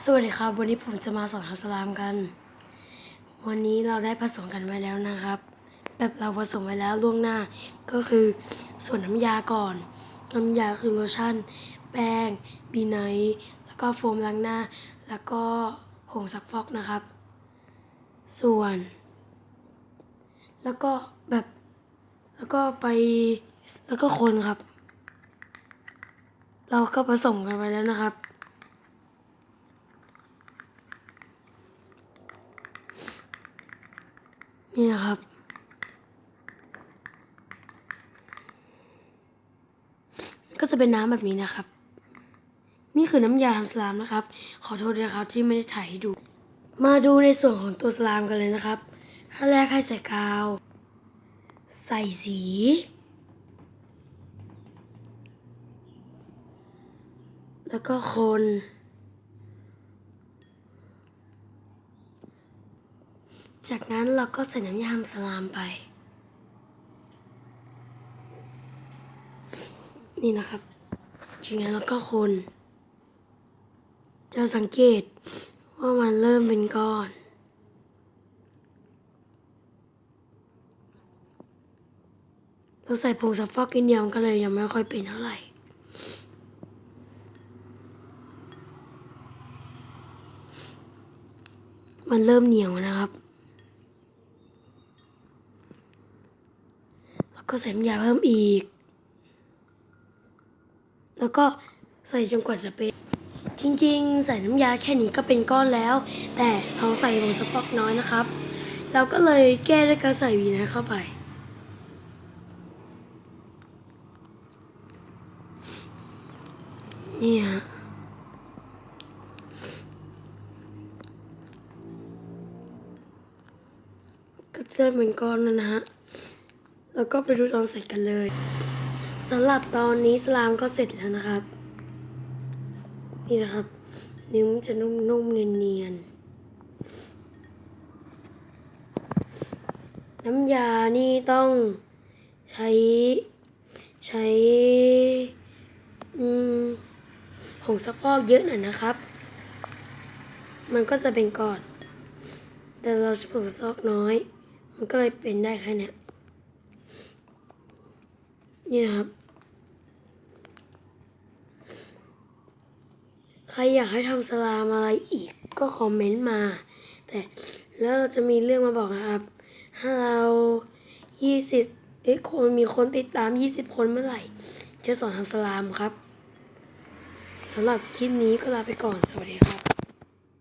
สวัสดีครับ วันนี้ผมจะมาสอนฮัสลามกัน วันนี้เราได้ผสมกันไว้แล้วนะครับ แบบเราผสมไว้แล้วล่วงหน้า ก็คือส่วนน้ำยาก่อน น้ำยาคือโลชั่น แป้ง บีไนท์แล้วก็โฟมล้างหน้า แล้วก็ผงซักฟอกนะครับ ส่วน แล้วก็แบบ แล้วก็ไป แล้วก็คนครับ เราก็ผสมกันไปแล้วนะครับ นี่นะครับ ก็จะเป็นน้ำแบบนี้นะครับ นี่คือน้ำยาทำสลามนะครับ ขอโทษด้วยนะครับที่ไม่ได้ถ่ายให้ดู มาดูในส่วนของตัวสลามกันเลยนะครับขั้นแรกให้ใส่กาว ใส่สี แล้วก็คน จากนั้นเราก็ใส่น้ำยาทำสลามไป นี่นะครับจากนั้นเราก็คน จะสังเกตว่ามันเริ่มเป็นก้อนเราใส่ผงซักฟอกกินเดียวมันก็เลยยังไม่ค่อยเป็นเท่าไหร่ มันเริ่มเหนียวนะครับ แล้ว ก็ใส่น้ำยาเพิ่มอีก แล้วก็ใส่จนกว่าจะเป็น จริงๆ ใส่น้ำยาแค่นี้ก็เป็นก้อนแล้ว แต่เราใส่ผงสปอกน้อยนะครับ เราก็เลยแก้ด้วยการใส่วีนะเข้าไป นี่ฮะก็จะเป็นก้อนแล้วนะฮะ แล้วก็ไปดูตอนเสร็จกันเลยสำหรับตอนนี้สลามก็เสร็จแล้วนะครับ นี่นะครับนิ้วจะนุ่มๆเนียนๆน้ำยานี่ต้องใช้ใช้ผงซักฟอกเยอะหน่อยนะครับ มันก็จะเป็นก้อน แต่เราใช้ผงซักฟอกน้อย มันก็เลยเป็นได้แค่เนี้ย นี่นะครับ ใครอยากให้ทำสลามอะไรอีกก็คอมเมนต์มา แต่แล้วเราจะมีเรื่องมาบอกนะครับ ถ้าเรา20เอ้ยคนมีคนติดตาม20คนเมื่อไหร่ จะสอนทำสลามครับสำหรับคลิปนี้ก็ลาไปก่อน สวัสดีครับ